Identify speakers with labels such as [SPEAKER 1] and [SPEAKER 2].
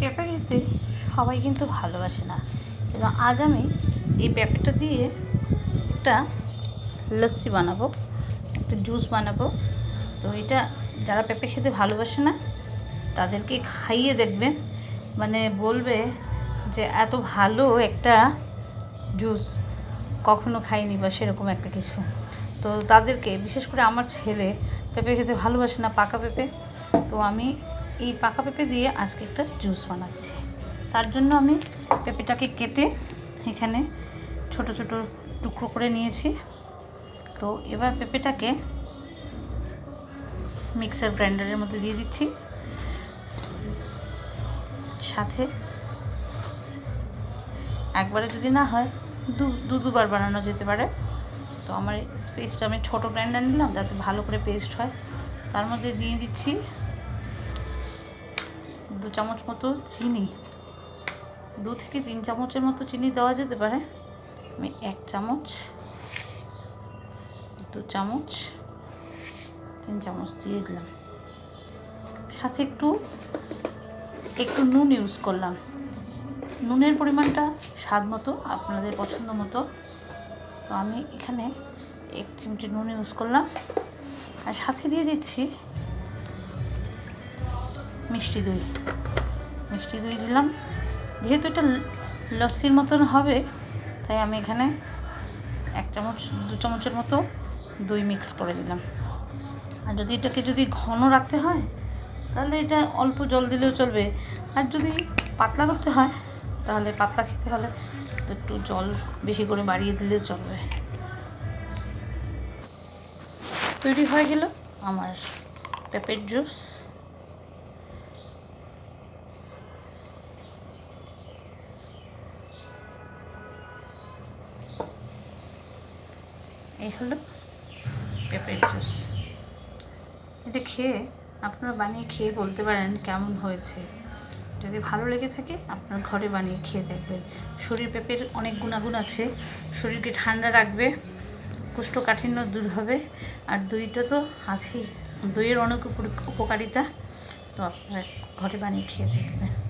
[SPEAKER 1] পেঁপে খেতে সবাই কিন্তু ভালোবাসে না। কিন্তু আজ আমি এই পেঁপেটা দিয়ে একটা লস্যি বানাবো, একটা জুস বানাবো। তো এটা যারা পেঁপে খেতে ভালোবাসে না, তাদেরকে খাইয়ে দেখবেন। মানে বলবে যে এত ভালো একটা জুস কখনো খাইনি বা সেরকম একটা কিছু। তো তাদেরকে, বিশেষ করে আমার ছেলে, পেঁপে খেতে ভালোবাসে না, পাকা পেঁপে। তো আমি এই পাকা পেঁপে দিয়ে আজকে একটা জুস বানাচ্ছি। তার জন্য আমি পেঁপেটাকে কেটে এখানে ছোট ছোট টুকরো করে নিয়েছি। তো এবার পেঁপেটাকে মিক্সার গ্রাইন্ডারের মধ্যে দিয়ে দিচ্ছি। সাথে একবারে যদি না হয় দু দু, দুবার বানানো যেতে পারে। তো আমার স্পেসটা আমি ছোটো গ্রাইন্ডার নিলাম যাতে ভালো করে পেস্ট হয়। তার মধ্যে দিয়ে দিচ্ছি দু চামচ মতো চিনি। দু থেকে তিন চামচের মতো চিনি দেওয়া যেতে পারে। আমি এক চামচ, দু চামচ, তিন চামচ দিয়ে দিলাম। সাথে একটু একটু নুন ইউজ করলাম। নুনের পরিমাণটা স্বাদ মতো, আপনাদের পছন্দ মতো। তো আমি এখানে এক চিমটি নুন ইউজ করলাম। আর সাথে দিয়ে দিচ্ছি মিষ্টি দই। মিষ্টি দই দিলাম। যেহেতু এটা লস্যির মতন হবে, তাই আমি এখানে এক চামচ, দু চামচের মতো দই মিক্স করে দিলাম। আর যদি এটাকে যদি ঘন রাখতে হয়, তাহলে এটা অল্প জল দিলেও চলবে। আর যদি পাতলা করতে হয়, তাহলে পাতলা খেতে হলে তো একটু জল বেশি করে বাড়িয়ে দিলেও চলবে। তৈরি হয়ে গেল আমার পেঁপের জুস এই হলো পেঁপের জুস এটা খেয়ে আপনারা বানিয়ে খেয়ে বলতে পারেন কেমন হয়েছে। যদি ভালো লেগে থাকে, আপনার ঘরে বানিয়ে খেয়ে দেখবেন। শরীর পেঁপের অনেক গুণাগুণ আছে। শরীরকে ঠান্ডা রাখবে, কোষ্ঠকাঠিন্য দূর হবে। আর দইটা তো আছেই। দইয়ের অনেক উপকারিতা। তো আপনারা ঘরে বানিয়ে খেয়ে দেখবেন।